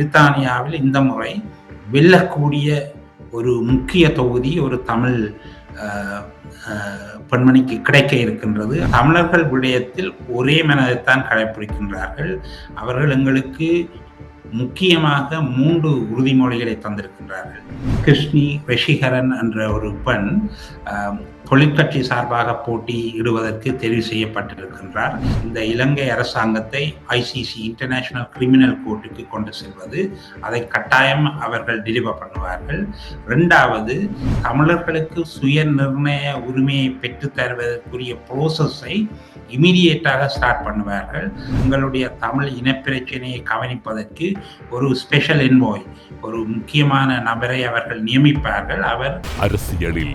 பிரித்தானியாவில் இந்த முறை வெல்லக்கூடிய ஒரு முக்கிய தொகுதி ஒரு தமிழ் பெண்மணிக்கு கிடைக்க இருக்கின்றது. தமிழர்கள் விடயத்தில் ஒரே மனதைத்தான் கடைபிடிக்கின்றார்கள் அவர்கள் எங்களுக்கு முக்கியமாக மூன்று உறுதிமொழிகளை தந்திருக்கின்றார்கள். கிருஷ்ணி ரிஷிகரன் என்ற ஒரு பெண் தொழிற்கட்சி சார்பாக போட்டியிடுவதற்கு தெரிவு செய்யப்பட்டிருக்கின்றார். இந்த இலங்கை அரசாங்கத்தை ஐசிசி இன்டர்நேஷனல் கிரிமினல் கோர்ட்டுக்கு கொண்டு செல்வது அதை கட்டாயம் அவர்கள் டெலிவர் பண்ணுவார்கள். ரெண்டாவது தமிழர்களுக்கு சுய நிர்ணய உரிமையை பெற்றுத் தருவதற்குரிய ப்ரோசஸை இமீடியட்டாக ஸ்டார்ட் பண்ணுவார்கள். உங்களுடைய தமிழ் இனப்பிரச்சனையை கவனிப்பதற்கு ஒரு ஸ்பெஷல் என்வாய் ஒரு முக்கியமான நபரை அவர்கள் நியமிப்பார்கள். அவர் அரசியலில்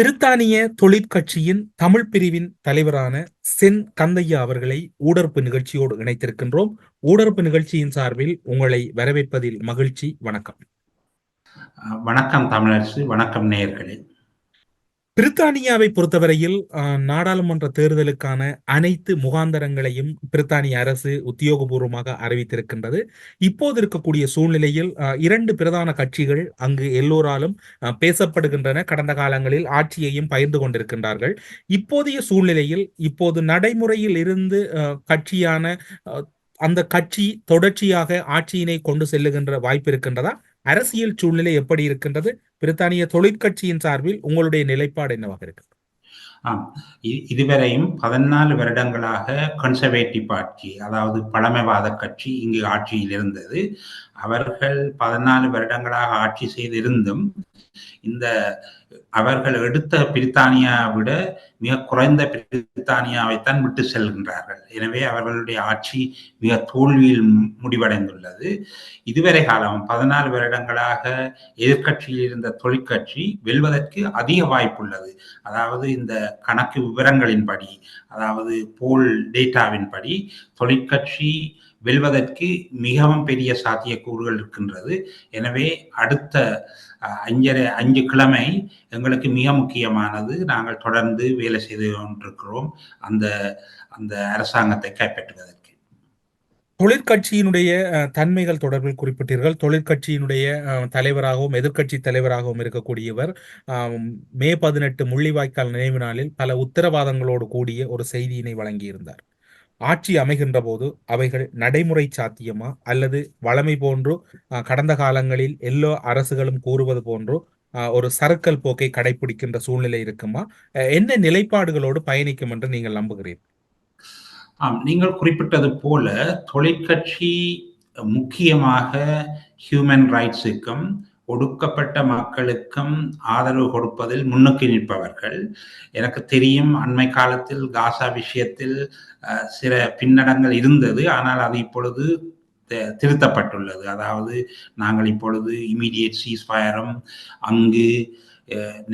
பிரித்தானிய தொழிற்கட்சியின் தமிழ் பிரிவின் தலைவரான சென் கந்தையா அவர்களை ஊடர்ப்பு நிகழ்ச்சியோடு இணைத்திருக்கின்றோம். ஊடர்ப்பு நிகழ்ச்சியின் சார்பில் உங்களை வரவேற்பதில் மகிழ்ச்சி. வணக்கம். வணக்கம் தமிழரசு வணக்கம் நேயர்களே. பிரித்தானியாவை பொறுத்தவரையில் நாடாளுமன்ற தேர்தலுக்கான அனைத்து முகாந்தரங்களையும் பிரித்தானிய அரசு உத்தியோகபூர்வமாக அறிவித்திருக்கின்றது. இப்போது இருக்கக்கூடிய சூழ்நிலையில் இரண்டு பிரதான கட்சிகள் அங்கு எல்லோராலும் பேசப்படுகின்றன. கடந்த காலங்களில் ஆட்சியையும் பகிர்ந்து கொண்டிருக்கின்றார்கள். இப்போதைய சூழ்நிலையில் இப்போது நடைமுறையில் இருந்து கட்சியான அந்த கட்சி தொடர்ச்சியாக ஆட்சியினை கொண்டு செல்லுகின்ற வாய்ப்பு இருக்கின்றதா? அரசியல் சூழ்நிலை எப்படி இருக்கின்றது? பிரித்தானிய தொழிற்கட்சியின் சார்பில் உங்களுடைய நிலைப்பாடு என்னவாக இருக்கு? ஆம். இதுவரையும் பதினாலு வருடங்களாக கன்சர்வேட்டிவ் பார்ட்டி அதாவது பழமைவாத கட்சி இங்கு ஆட்சியில் இருந்தது. அவர்கள் பதினாலு வருடங்களாக ஆட்சி செய்திருந்தும் இந்த அவர்கள் எடுத்த பிரித்தானியா விட மிக குறைந்த பிரித்தானியாவைத்தான் விட்டு செல்கின்றார்கள். எனவே அவர்களுடைய ஆட்சி மிக தோல்வியில் முடிவடைந்துள்ளது. இதுவரை காலம் பதினாலு வருடங்களாக எதிர்கட்சியில் இருந்த தொழிற்கட்சி வெல்வதற்கு அதிக வாய்ப்புள்ளது. அதாவது இந்த கணக்கு விவரங்களின்படி அதாவது போல் டேட்டாவின்படி தொழிற்கட்சி வெல்வதற்கு மிகவும் பெரிய சாத்தியக்கூறுகள் இருக்கின்றது. எனவே அடுத்த அஞ்சரை அஞ்சு கிழமை எங்களுக்கு மிக முக்கியமானது. நாங்கள் தொடர்ந்து வேலை செய்து கொண்டிருக்கிறோம். அந்த அந்த அரசாங்கத்தை கைப்பற்றுவதற்கு. தொழிற்கட்சியினுடைய தன்மைகள் தொடர்பில் குறிப்பிட்டீர்கள். தொழிற்கட்சியினுடைய தலைவராகவும் எதிர்கட்சி தலைவராகவும் இருக்கக்கூடியவர் மே பதினெட்டு முள்ளிவாய்க்கால் நினைவு நாளில் பல உத்தரவாதங்களோடு கூடிய ஒரு செய்தியினை வழங்கியிருந்தார். ஆட்சி அமைகின்ற போது அவைகள் நடைமுறை சாத்தியமா? அல்லது வளமை போன்று கடந்த காலங்களில் எல்லோ அரசுகளும் கூறுவது போன்று ஒரு சரக்கல் போக்கை கடைபிடிக்கின்ற சூழ்நிலை இருக்குமா? என்ன நிலைப்பாடுகளோடு பயணிக்கும் என்று நீங்கள் நம்புகிறீர்கள் ஆம் நீங்கள் குறிப்பிட்டது போல தொழிற்கட்சி முக்கியமாக ஹியூமன் ரைட்ஸுக்கும் ஒடுக்கப்பட்ட மக்களுக்கும் ஆதரவு கொடுப்பதில் முன்னுக்கு நிற்பவர்கள். எனக்கு தெரியும் அண்மை காலத்தில் காசா விஷயத்தில் சில பின்னடங்கள் இருந்தது. ஆனால் அது இப்பொழுது திருத்தப்பட்டுள்ளது. அதாவது நாங்கள் இப்பொழுது இமீடியட் சீஸ்ஃபயரும் அங்கு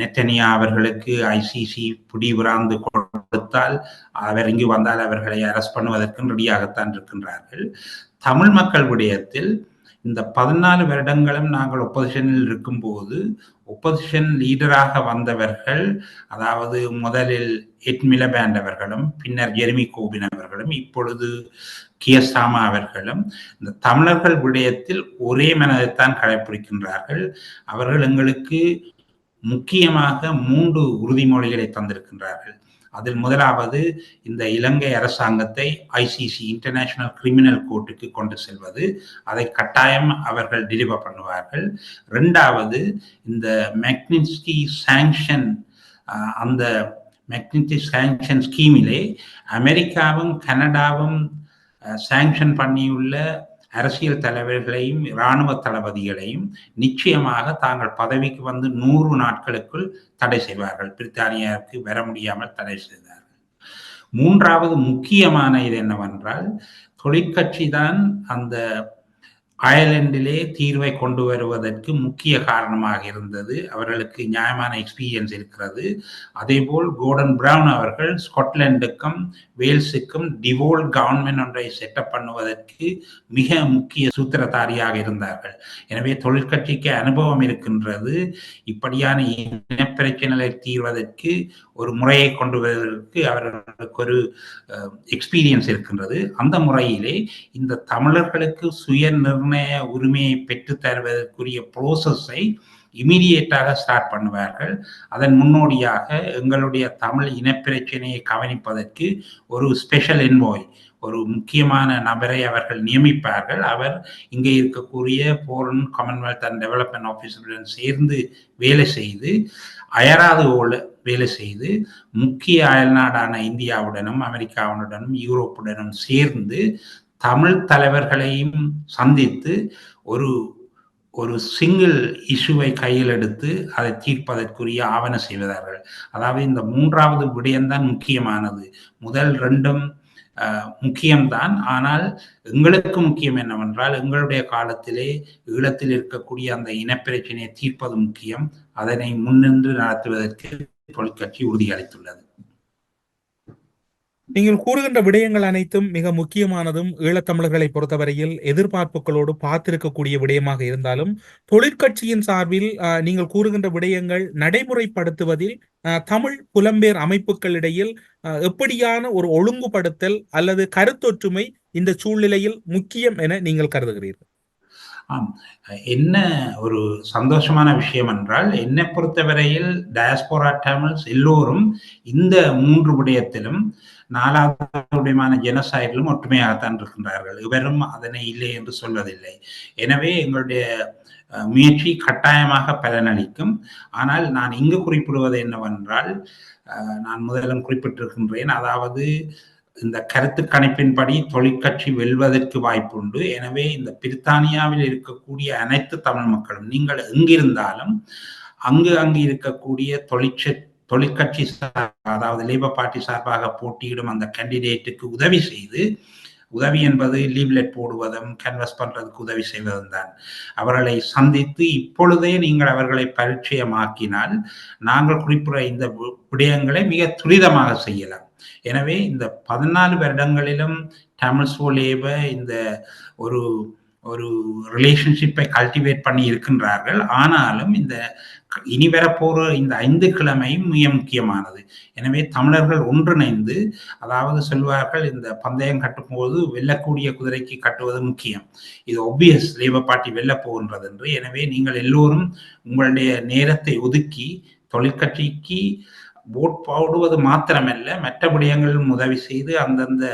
நெட்டனியா அவர்களுக்கு ஐசிசி பிடிவிராந்து கொடுத்தால் அவர் இங்கு வந்தால் அவர்களை அரெஸ்ட் பண்ணுவதற்கு ரெடியாகத்தான் இருக்கின்றார்கள். தமிழ் மக்கள் விடயத்தில் இந்த பதினாலு வருடங்களும் நாங்கள் ஒப்போசிஷனில் இருக்கும்போது ஒப்போசிஷன் லீடராக வந்தவர்கள் அதாவது முதலில் எட் அவர்களும் பின்னர் ஜெர்மி கோபின் அவர்களும் இப்பொழுது கியசாமா அவர்களும் இந்த தமிழர்கள் விடயத்தில் ஒரே மனதைத்தான் கடைபிடிக்கின்றார்கள் அவர்கள் எங்களுக்கு முக்கியமாக மூன்று உறுதிமொழிகளை தந்திருக்கின்றார்கள். அதில் முதலாவது இந்த இலங்கை அரசாங்கத்தை ஐசிசி இன்டர்நேஷனல் கிரிமினல் கோர்ட்டுக்கு கொண்டு செல்வது. அதை கட்டாயம் அவர்கள் டெலிவர் பண்ணுவார்கள். ரெண்டாவது இந்த மெக்னின்ஸ்கி சாங்ஷன் அந்த மெக்னின்ஸ்கி சாங்ஷன் ஸ்கீமிலே அமெரிக்காவும் கனடாவும் சாங்ஷன் பண்ணியுள்ள அரசியல் தலைவர்களையும் இராணுவ தளபதிகளையும் நிச்சயமாக தாங்கள் பதவிக்கு வந்து நூறு நாட்களுக்குள் தடை செய்வார்கள். பிரித்தானியாவுக்கு வர முடியாமல் தடை செய்தார்கள். மூன்றாவது முக்கியமான இது என்னவென்றால் தொழிற்கட்சி தான் அந்த அயர்லாந்திலே தீர்வை கொண்டு வருவதற்கு முக்கிய காரணமாக இருந்தது. அவர்களுக்கு நியாயமான எக்ஸ்பீரியன்ஸ் இருக்கிறது. அதேபோல் கோர்டன் பிரவுன் அவர்கள் ஸ்காட்லாண்டுக்கும் வேல்ஸுக்கும் டிவோல் கவர்மெண்ட் ஒன்றை செட்டப் பண்ணுவதற்கு மிக முக்கிய சூத்திரதாரியாக இருந்தார்கள். எனவே தொழிற்கட்சிக்கு அனுபவம் இருக்கின்றது. இப்படியான இனப்பிரச்சனைகளை தீர்வதற்கு ஒரு முறையை கொண்டு வருவதற்கு அவர்களுக்கு ஒரு எக்ஸ்பீரியன்ஸ் இருக்கின்றது. அந்த முறையிலே இந்த தமிழர்களுக்கு சுய நிர்ணய உரிமையை பெற்று தருவதற்குரிய ப்ரோசஸை இமீடியட்டாக ஸ்டார்ட் பண்ணுவார்கள். அதன் முன்னோடியாக எங்களுடைய தமிழ் இனப்பிரச்சனையை கவனிப்பதற்கு ஒரு ஸ்பெஷல் என்வாய் ஒரு முக்கியமான நபரை அவர்கள் நியமிப்பார்கள். அவர் இங்கே இருக்கக்கூடிய போரன் காமன்வெல்த் அண்ட் டெவலப்மெண்ட் ஆஃபீஸருடன் சேர்ந்து வேலை செய்து அயராது வேலை செய்து முக்கிய அயல்நாடான இந்தியாவுடனும் அமெரிக்காவுடனும் யூரோப்புடனும் சேர்ந்து தமிழ் தலைவர்களையும் சந்தித்து ஒரு ஒரு சிங்கிள் இஷ்யூவை கையில் எடுத்து அதை தீர்ப்பதற்குரிய ஆவண செய்வதார்கள் அதாவது இந்த மூன்றாவது விடயம்தான் முக்கியமானது. முதல் ரெண்டும் முக்கியம்தான். ஆனால் எங்களுக்கு முக்கியம் என்னவென்றால் எங்களுடைய காலத்திலே ஈழத்தில் இருக்கக்கூடிய அந்த இனப்பிரச்சனையை தீர்ப்பது முக்கியம். அதனை முன்னின்று நடத்துவதற்கு தொலைக்காட்சி உறுதியளித்துள்ளது. நீங்கள் கூறுகின்ற விடயங்கள் அனைத்தும் மிக முக்கியமானதும் ஈழத்தமிழர்களை பொறுத்தவரையில் எதிர்பார்ப்புகளோடு பார்த்திருக்கக்கூடிய விடயமாக இருந்தாலும் தொழிற்கட்சியின் சார்பில் நீங்கள் கூறுகின்ற விடயங்கள் நடைமுறைப்படுத்துவதில் தமிழ் புலம்பெயர் அமைப்புகளிடையில் எப்படியான ஒரு ஒழுங்குபடுத்தல் அல்லது கருத்தொற்றுமை இந்த சூழ்நிலையில் முக்கியம் என நீங்கள் கருதுகிறீர்கள்? ஆம். என்ன ஒரு சந்தோஷமான விஷயம் என்றால் என்னை பொறுத்தவரையில் டயஸ்போரா தமிழ்ஸ் எல்லோரும் இந்த மூன்று விடயத்திலும் நாலாவது விடயமான ஜெனசாய்டிலும் ஒற்றுமையாகத்தான் இருக்கின்றார்கள். இவரும் அதனை இல்லை என்று சொல்வதில்லை. எனவே எங்களுடைய முயற்சி கட்டாயமாக பலனளிக்கும். ஆனால் நான் இங்கு குறிப்பிடுவது என்னவென்றால் நான் முதலும் குறிப்பிட்டிருக்கின்றேன். அதாவது இந்த கருத்து கணிப்பின்படி தொழிற்கட்சி வெல்வதற்கு வாய்ப்புண்டு. எனவே இந்த பிரித்தானியாவில் இருக்கக்கூடிய அனைத்து தமிழ் மக்களும் நீங்கள் எங்கிருந்தாலும் அங்கு அங்கு இருக்கக்கூடிய தொழிற்ச தொழிற்கட்சி அதாவது லேபர் பார்ட்டி சார்பாக போட்டியிடும் அந்த கேண்டிடேட்டுக்கு உதவி செய்து உதவி என்பது லீவ்லெட் போடுவதும் கேன்வஸ் பண்றதுக்கு உதவி செய்வதும் தான். அவர்களை சந்தித்து இப்பொழுதே நீங்கள் அவர்களை பரிச்சயமாக்கினால் நாங்கள் குறிப்பிட இந்த விடயங்களை மிக துரிதமாக செய்யலாம். எனவே இந்த பதினாலு வருடங்களிலும் தமிழ் சோலேப இந்த ஒரு ஒரு ரிலேஷன்ஷிப்பை கல்டிவேட் பண்ணி இருக்கின்றார்கள். ஆனாலும் இந்த இனி வரப்போற இந்த ஐந்து கிழமையும் மிக முக்கியமானது. எனவே தமிழர்கள் ஒன்றிணைந்து அதாவது சொல்வார்கள் இந்த பந்தயம் கட்டும்போது வெல்லக்கூடிய குதிரைக்கு கட்டுவது முக்கியம். இது ஒப்வியஸ் லேபர் பார்ட்டி வெல்ல போகின்றது என்று. எனவே நீங்கள் எல்லோரும் உங்களுடைய நேரத்தை ஒதுக்கி தொழிற்கட்சிக்கு ஓட் போடுவது மாத்திரமல்ல மற்ற விடயங்களிலும் உதவி செய்து அந்தந்த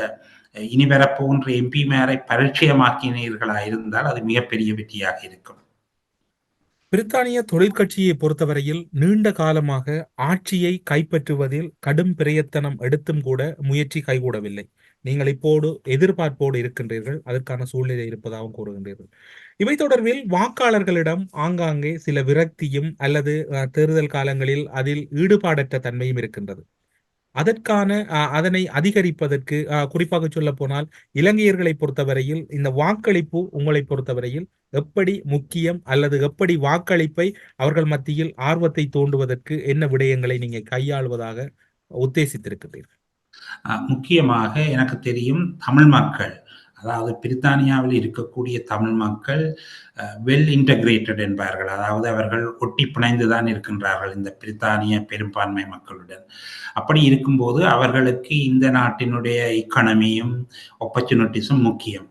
இனி வரப்போன்ற எம்பிமாரை பரிச்சயமாக்கினீர்களா இருந்தால் அது மிகப்பெரிய வெற்றியாக இருக்கும். பிரித்தானிய தொழிற்கட்சியை பொறுத்தவரையில் நீண்ட காலமாக ஆட்சியை கைப்பற்றுவதில் கடும் பிரயத்தனம் எடுத்தும் கூட முயற்சி கைகூடவில்லை. நீங்கள் இப்போது எதிர்பார்ப்போடு இருக்கின்றீர்கள் அதற்கான சூழ்நிலை இருப்பதாகவும் கூறுகின்றீர்கள். இவை தொடர்பில் வாக்காளர்களிடம் ஆங்காங்கே சில விரக்தியும் அல்லது தேர்தல் காலங்களில் அதில் ஈடுபாடற்ற தன்மையும் இருக்கின்றது. அதற்கான அதனை அதிகரிப்பதற்கு குறிப்பாக சொல்ல போனால் இலங்கையர்களை பொறுத்தவரையில் இந்த வாக்களிப்பு உங்களை பொறுத்தவரையில் எப்படி முக்கியம் அல்லது எப்படி வாக்களிப்பை அவர்கள் மத்தியில் ஆர்வத்தை தோண்டுவதற்கு என்ன விடயங்களை நீங்க கையாளுவதாக உத்தேசித்திருக்கிறீர்கள் முக்கியமாக எனக்கு தெரியும் தமிழ் மக்கள் அதாவது பிரித்தானியாவில் இருக்கக்கூடிய தமிழ் மக்கள் வெல் இன்டகிரேட்டட் என்பார்கள். அதாவது அவர்கள் ஒட்டி பிணைந்து தான் இருக்கின்றார்கள் இந்த பிரித்தானிய பெரும்பான்மை மக்களுடன். அப்படி இருக்கும்போது அவர்களுக்கு இந்த நாட்டினுடைய இக்கனமியும் ஆப்பர்ச்சுனிட்டிஸும் முக்கியம்.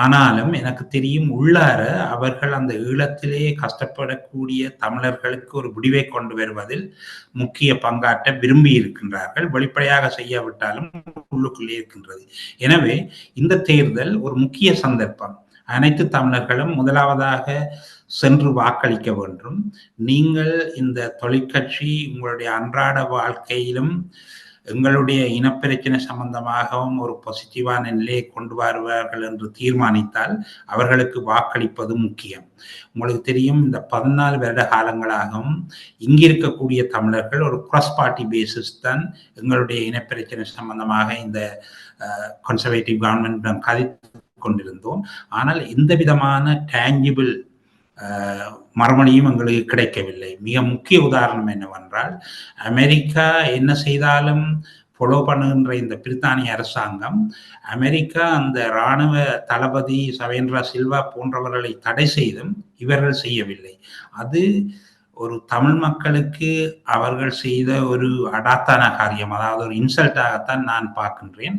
ஆனாலும் எனக்கு தெரியும் உள்ளார அவர்கள் அந்த ஈழத்திலே கஷ்டப்படக்கூடிய தமிழர்களுக்கு ஒரு முடிவை கொண்டு வருவதில் முக்கிய பங்காற்ற விரும்பி இருக்கின்றார்கள். வெளிப்படையாக செய்யாவிட்டாலும் உள்ளுக்குள்ளே இருக்கின்றது. எனவே இந்த தேர்தல் ஒரு முக்கிய சந்தர்ப்பம். அனைத்து தமிழர்களும் முதலாவதாக சென்று வாக்களிக்க வேண்டும். நீங்கள் இந்த தொழிற்கட்சி உங்களுடைய அன்றாட வாழ்க்கையிலும் எங்களுடைய இனப்பிரச்சனை சம்பந்தமாகவும் ஒரு பாசிட்டிவான நிலையை கொண்டு வருவார்கள் என்று தீர்மானித்தால் அவர்களுக்கு வாக்களிப்பது முக்கியம். உங்களுக்கு தெரியும் இந்த பதினாலு வருட காலங்களாகவும் இங்கிருக்கக்கூடிய தமிழர்கள் ஒரு கிராஸ் பார்ட்டி பேசிஸ் தான் எங்களுடைய இனப்பிரச்சனை சம்பந்தமாக இந்த கன்சர்வேட்டிவ் கவர்மெண்ட் கதை கொண்டிருந்தோம். ஆனால் எந்த விதமான டேஞ்சிபிள் மறுமணியும் எங்களுக்கு கிடைக்கவில்லை. மிக முக்கிய உதாரணம் என்னவென்றால் அமெரிக்கா என்ன செய்தாலும் ஃபாலோ பண்ணுகின்ற இந்த பிரித்தானிய அரசாங்கம் அமெரிக்கா அந்த இராணுவ தளபதி சவேந்திரா சில்வா போன்றவர்களை தடை செய்தும் இவர்கள் செய்யவில்லை. அது ஒரு தமிழ் மக்களுக்கு அவர்கள் செய்த ஒரு அடாத்தான காரியம். அதாவது ஒரு இன்சல்ட்டாகத்தான் நான் பார்க்கின்றேன்.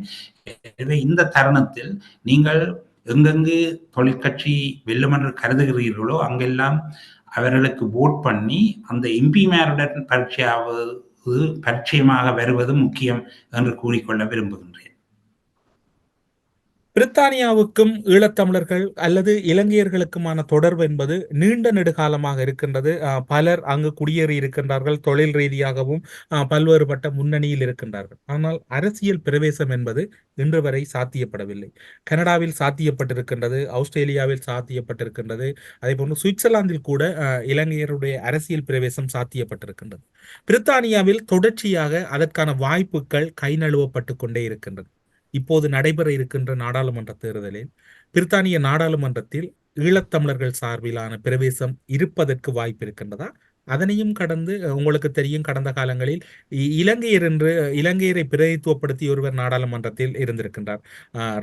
எனவே இந்த தருணத்தில் நீங்கள் எங்கெங்கு தொழிற்கட்சி வெல்லும் என்று கருதுகிறீர்களோ அங்கெல்லாம் அவர்களுக்கு ஓட் பண்ணி அந்த எம்பிமாருடன் பரீட்சையாவது பரிச்சயமாக வருவது முக்கியம் என்று கூறிக்கொள்ள விரும்புகின்றேன். பிரித்தானியாவுக்கும் ஈழத்தமிழர்கள் அல்லது இலங்கையர்களுக்குமான தொடர்பு என்பது நீண்ட நெடுகாலமாக இருக்கின்றது. பலர் அங்கு குடியேறி இருக்கின்றார்கள். தொழில் ரீதியாகவும் பல்வேறுபட்ட முன்னணியில் இருக்கின்றார்கள். ஆனால் அரசியல் பிரவேசம் என்பது இன்று வரை சாத்தியப்படவில்லை. கனடாவில் சாத்தியப்பட்டிருக்கின்றது ஆஸ்திரேலியாவில் சாத்தியப்பட்டிருக்கின்றது அதே போன்று சுவிட்சர்லாந்தில் கூட இலங்கையருடைய அரசியல் பிரவேசம் சாத்தியப்பட்டிருக்கின்றது. பிரித்தானியாவில் தொடர்ச்சியாக அதற்கான வாய்ப்புகள் கை நழுவப்பட்டு கொண்டே இருக்கின்றது. இப்போது நடைபெற இருக்கின்ற நாடாளுமன்ற தேர்தலில் பிரித்தானிய நாடாளுமன்றத்தில் ஈழத்தமிழர்கள் சார்பிலான பிரவேசம் இருப்பதற்கு வாய்ப்பு இருக்கின்றதா அதனையும் கடந்து உங்களுக்கு தெரியும் கடந்த காலங்களில் இலங்கையர் என்று இலங்கையரை பிரதித்துவப்படுத்தி ஒருவர் நாடாளுமன்றத்தில் இருந்திருக்கின்றார்.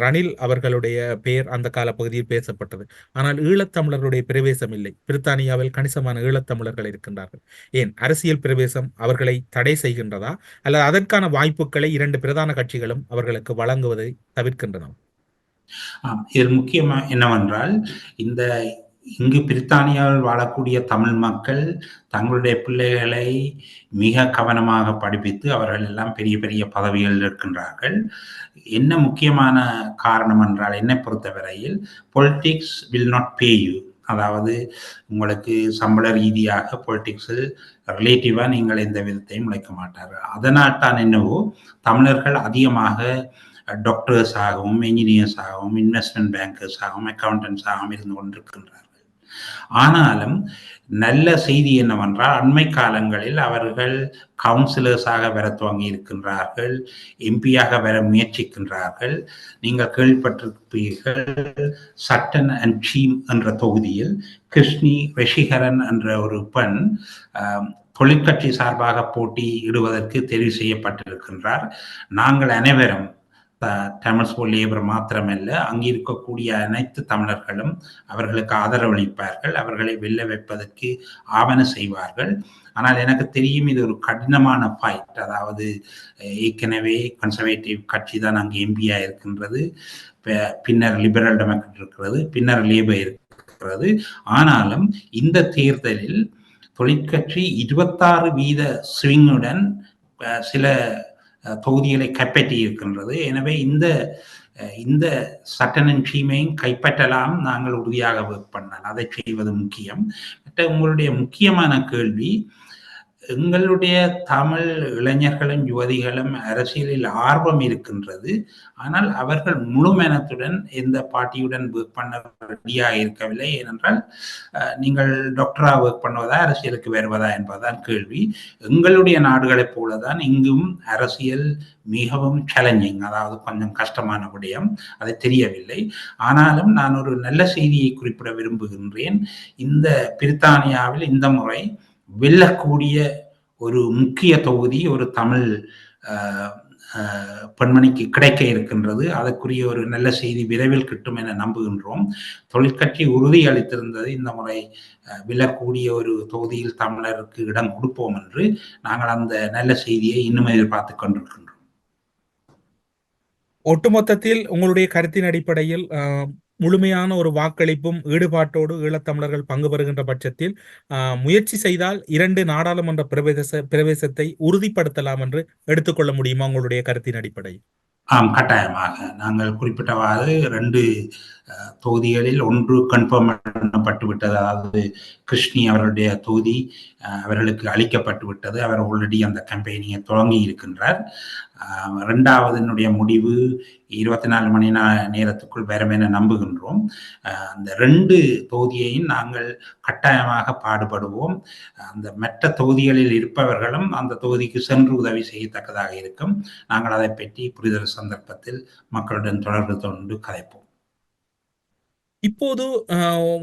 ரணில் அவர்களுடைய பெயர் அந்த கால பகுதியில் பேசப்பட்டது. ஆனால் ஈழத்தமிழர்களுடைய பிரவேசம் இல்லை. பிரித்தானியாவில் கணிசமான ஈழத்தமிழர்கள் இருக்கின்றார்கள். ஏன்? அரசியல் பிரவேசம் அவர்களை தடை செய்கின்றதா? அல்லது அதற்கான வாய்ப்புகளை இரண்டு பிரதான கட்சிகளும் அவர்களுக்கு வழங்குவதை தவிர்க்கின்றன இதில் முக்கியமா என்னவென்றால் இந்த இங்கு பிரித்தானியாவில் வாழக்கூடிய தமிழ் மக்கள் தங்களுடைய பிள்ளைகளை மிக கவனமாக படிப்பித்து அவர்கள் எல்லாம் பெரிய பெரிய பதவிகள் இருக்கின்றார்கள் என்ன முக்கியமான காரணம் என்றால் என்னை பொறுத்தவரையில் politics will not pay you அதாவது உங்களுக்கு சம்பள ரீதியாக பொலிட்டிக்ஸில் ரிலேட்டிவாக நீங்கள் எந்த விதத்தையும் உழைக்க மாட்டார்கள். அதனால் தான் என்னவோ தமிழர்கள் அதிகமாக டாக்டர்ஸ் ஆகவும் இன்ஜினியர்ஸ் ஆகவும் இன்வெஸ்ட்மெண்ட் பேங்கர்ஸ் ஆகவும் அக்கௌண்டன்ஸ் ஆகவும் இருந்து கொண்டிருக்கின்றார்கள். ஆனாலும் நல்ல செய்தி என்னவென்றால் அண்மை காலங்களில் அவர்கள் கவுன்சிலர்ஸாக வர துவங்கி இருக்கின்றார்கள் எம்பியாக வர முயற்சிக்கின்றார்கள். நீங்கள் கேள்விப்பட்டிருப்பீர்கள் சட்டன் அண்ட் சீம் என்ற தொகுதியில் கிருஷ்ணி ரிஷிகரன் என்ற ஒரு பெண் தொழிற்கட்சி சார்பாக போட்டியிடுவதற்கு தெரிவு செய்யப்பட்டிருக்கின்றார். நாங்கள் அனைவரும் தமிழ் ஸ்கூல் லேபர் மாத்திரமல்ல அங்கே இருக்கக்கூடிய அனைத்து தமிழர்களும் அவர்களுக்கு ஆதரவளிப்பார்கள். அவர்களை வெல்ல வைப்பதற்கு ஆவண செய்வார்கள். ஆனால் எனக்கு தெரியும் இது ஒரு கடினமான ஃபைட் அதாவது ஏற்கனவே கன்சர்வேட்டிவ் கட்சி தான் அங்கே எம்பியா இருக்கின்றது. பின்னர் லிபரல் டெமோக்ராட் இருக்கிறது பின்னர் லேபர் இருக்கிறது. ஆனாலும் இந்த தேர்தலில் தொழிற்கட்சி இருபத்தாறு வீத ஸ்விங்குடன் சில பகுதிகளை கைப்பற்றி இருக்கின்றது எனவே இந்த இந்த சட்டனின் சீமையும் கைப்பற்றலாம் நாங்கள் உறுதியாக பண்ணலாம். அதை செய்வது முக்கியம். மற்ற உங்களுடைய முக்கியமான கேள்வி எங்களுடைய தமிழ் இளைஞர்களும் யுவதிகளும் அரசியலில் ஆர்வம் இருக்கின்றது. ஆனால் அவர்கள் முழு மனத்துடன் எந்த பார்ட்டியுடன் ஒர்க் பண்ண ரெடியாக இருக்கவில்லை. ஏனென்றால் நீங்கள் டாக்டரா ஒர்க் பண்ணுவதா அரசியலுக்கு வருவதா என்பதுதான் கேள்வி. எங்களுடைய நாடுகளைப் போலதான் இங்கும் அரசியல் மிகவும் சேலஞ்சிங் அதாவது கொஞ்சம் கஷ்டமான விடயம். அதை தெரியவில்லை. ஆனாலும் நான் ஒரு நல்ல செய்தியை குறிப்பிட விரும்புகின்றேன். இந்த பிரித்தானியாவில் இந்த முறை வெல்லக்கூடிய ஒரு முக்கிய தொகுதி ஒரு தமிழ் பெண்மணிக்கு கிடைக்க இருக்கின்றது. அதற்குரிய ஒரு நல்ல செய்தி விரைவில் கிட்டும் என நம்புகின்றோம். தொழிற்கட்சி உறுதி அளித்திருந்தது. இந்த முறை விழக்கூடிய ஒரு தொகுதியில் தமிழருக்கு இடம் கொடுப்போம் என்று நாங்கள் அந்த நல்ல செய்தியை இன்னும் எதிர்பார்த்து கொண்டிருக்கின்றோம். ஒட்டுமொத்தத்தில் உங்களுடைய கருத்தின் அடிப்படையில் முழுமையான ஒரு வாக்களிப்பும் ஈடுபாட்டோடு ஈழத்தமிழர்கள் பங்கு பெறுகின்ற பட்சத்தில் முயற்சி செய்தால் இரண்டு நாடாளுமன்ற பிரவேச பிரவேசத்தை உறுதிப்படுத்தலாம் என்று எடுத்துக்கொள்ள முடியுமா உங்களுடைய கருத்தின் அடிப்படையில்? ஆம் கட்டாயமாக. நாங்கள் குறிப்பிட்டவாறு ரெண்டு தொகுதிகளில் ஒன்று கன்ஃபார்ம் பண்ணப்பட்டு விட்டது அதாவது கிருஷ்ணி அவர்களுடைய தொகுதி அவர்களுக்கு அளிக்கப்பட்டு விட்டது. அவர் ஆல்ரெடி அந்த கம்பெனியை தொடங்கி இருக்கின்றார். ரெண்டாவதனுடைய முடிவு இருபத்தி நாலு மணி நேரத்துக்குள் வரும் என நம்புகின்றோம் அந்த ரெண்டு தொகுதியையும் நாங்கள் கட்டாயமாக பாடுபடுவோம். அந்த மற்ற தொகுதிகளில் இருப்பவர்களும் அந்த தொகுதிக்கு சென்று உதவி செய்யத்தக்கதாக இருக்கும். நாங்கள் அதை பற்றி புரிதல் சந்தர்ப்பத்தில் மக்களுடன் தொடர்பு கொண்டு கதைப்போம். இப்போது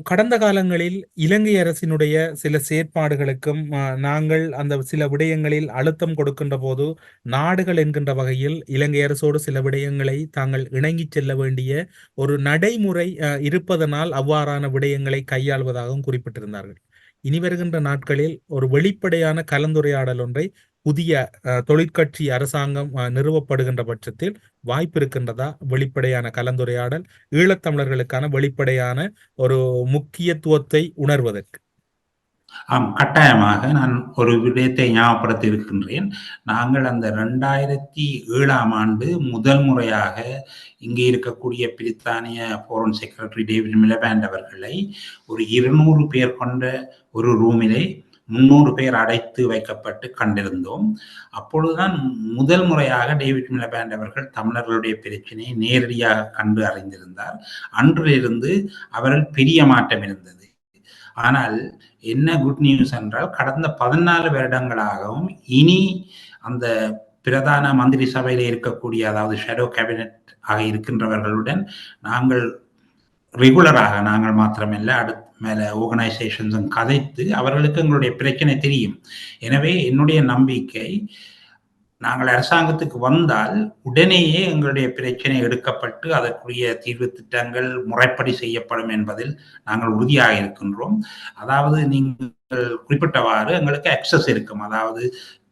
கடந்த காலங்களில் இலங்கை அரசினுடைய சில செயற்பாடுகளுக்கும் நாங்கள் அந்த சில விடயங்களில் அழுத்தம் கொடுக்கின்ற போது நாடுகள் என்கின்ற வகையில் இலங்கை அரசோடு சில விடயங்களை தாங்கள் இணங்கி செல்ல வேண்டிய ஒரு நடைமுறை இருப்பதனால் அவ்வாறான விடயங்களை கையாள்வதாகவும் குறிப்பிட்டிருந்தார்கள். இனி வருகின்ற நாட்களில் ஒரு வெளிப்படையான கலந்துரையாடல் ஒன்றை புதிய அஹ், தொழிற்கட்சி அரசாங்கம் அஹ், நிறுவப்படுகின்ற பட்சத்தில் வாய்ப்பு இருக்கின்றதா வெளிப்படையான கலந்துரையாடல் ஈழத்தமிழர்களுக்கான வெளிப்படையான ஒரு முக்கியத்துவத்தை உணர்வதற்கு. ஆம் கட்டாயமாக நான் ஒரு விடயத்தை ஞாபகப்படுத்தி இருக்கின்றேன். நாங்கள் அந்த ரெண்டாயிரத்தி ஏழாம் ஆண்டு முதல் முறையாக இங்கே இருக்கக்கூடிய பிரித்தானிய போரன் செக்ரட்டரி டேவிட் மிலபேண்ட் அவர்களை ஒரு இருநூறு பேர் கொண்ட ஒரு ரூமிலே முன்னூறு பேர் அடைத்து வைக்கப்பட்டு கண்டிருந்தோம். அப்பொழுதுதான் முதல் முறையாக டேவிட் மிலபேண்ட் அவர்கள் தமிழர்களுடைய பிரச்சனையை நேரடியாக கண்டு அறிந்திருந்தார். அன்றிலிருந்து அவர்கள் பெரிய மாற்றம் இருந்தது. ஆனால் என்ன குட் நியூஸ் என்றால் கடந்த பதினாலு வருடங்களாகவும் இனி அந்த பிரதான மந்திரி சபையில் இருக்கக்கூடிய அதாவது ஷெடோ கேபினட் ஆக இருக்கின்றவர்களுடன் நாங்கள் ரெகுலராக நாங்கள் மாத்திரமல்ல அடுத்த மேல ஆர்கனைசேஷன்ஸும் கதைத்து அவர்களுக்கு எங்களுடைய பிரச்சனை தெரியும். எனவே என்னுடைய நம்பிக்கை நாங்கள் அரசாங்கத்துக்கு வந்தால் உடனேயே எங்களுடைய பிரச்சனை எடுக்கப்பட்டு அதற்குரிய தீர்வு திட்டங்கள் முறைப்படி செய்யப்படும் என்பதில் நாங்கள் உறுதியாக இருக்கின்றோம். அதாவது நீங்கள் குறிப்பிட்டவாறு எங்களுக்கு அக்சஸ் இருக்கும். அதாவது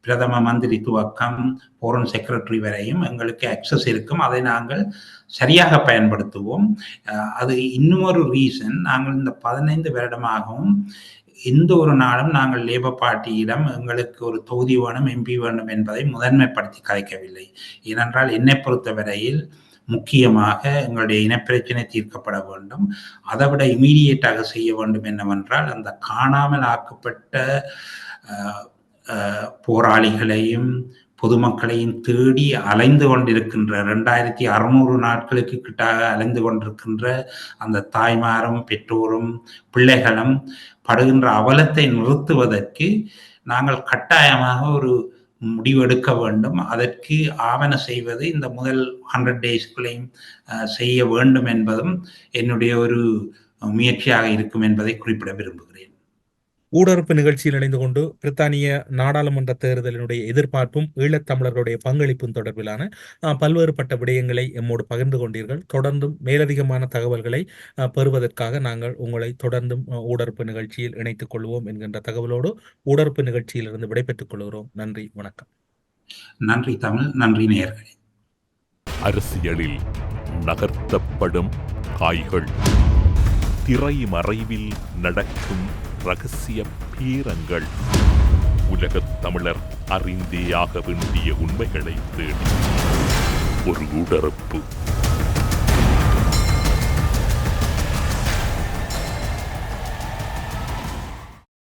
பிரதம மந்திரி துவக்கம் போரன் செக்ரட்டரி வரையும் எங்களுக்கு அக்சஸ் இருக்கும். அதை நாங்கள் சரியாக பயன்படுத்துவோம். அது இன்னொரு ரீசன் நாங்கள் இந்த பதினைந்து வருடமாகவும் எந்த ஒரு நாளும் நாங்கள் லேபர் பார்ட்டியிடம் எங்களுக்கு ஒரு தொகுதி வேணும் எம்பி வேணும் என்பதை முதன்மைப்படுத்தி கலைக்கவில்லை. ஏனென்றால் என்னை பொறுத்தவரையில் முக்கியமாக எங்களுடைய இனப்பிரச்சனை தீர்க்கப்பட வேண்டும். அதை விட இமீடியேட்டாக செய்ய வேண்டும் என்னவென்றால் அந்த காணாமல் ஆக்கப்பட்ட போராளிகளையும் பொதுமக்களையும் தேடி அலைந்து கொண்டிருக்கின்ற ரெண்டாயிரத்தி அறுநூறு நாட்களுக்கு கிட்டாக அலைந்து கொண்டிருக்கின்ற அந்த தாய்மாரும் பெற்றோரும் பிள்ளைகளும் படுகின்ற அவலத்தை நிறுத்துவதற்கு நாங்கள் கட்டாயமாக ஒரு முடிவெடுக்க வேண்டும். அதற்கு ஆவண செய்வது இந்த முதல் ஹண்ட்ரட் டேஸ்களையும் செய்ய வேண்டும் என்பதும் என்னுடைய ஒரு முயற்சியாக இருக்கும் என்பதை குறிப்பிட விரும்புகிறேன். ஊடறுப்பு நிகழ்ச்சியில் இணைந்து கொண்டு பிரித்தானிய நாடாளுமன்ற தேர்தலினுடைய எதிர்பார்ப்பும் ஈழத்தமிழர்களுடைய பங்களிப்பும் தொடர்பிலான பல்வேறுபட்ட விடயங்களை எம்மோடு பகிர்ந்து கொண்டீர்கள். தொடர்ந்தும் மேலதிகமான தகவல்களை பெறுவதற்காக நாங்கள் உங்களை தொடர்ந்தும் ஊடறுப்பு நிகழ்ச்சியில் இணைத்துக் கொள்வோம் என்கின்ற தகவலோடு ஊடறுப்பு நிகழ்ச்சியிலிருந்து விடைபெற்றுக் கொள்கிறோம். நன்றி வணக்கம். நன்றி தமிழ் நன்றி நேயர்களே. அரசியலில் நகர்த்தப்படும் காய்கள். திரை மறைவில் நடக்கும் ரகசிய பீரங்கள். உலகத் தமிழர் அறிந்தேயாக வேண்டிய உண்மைகளை தேடி. ஒரு உடறுப்பு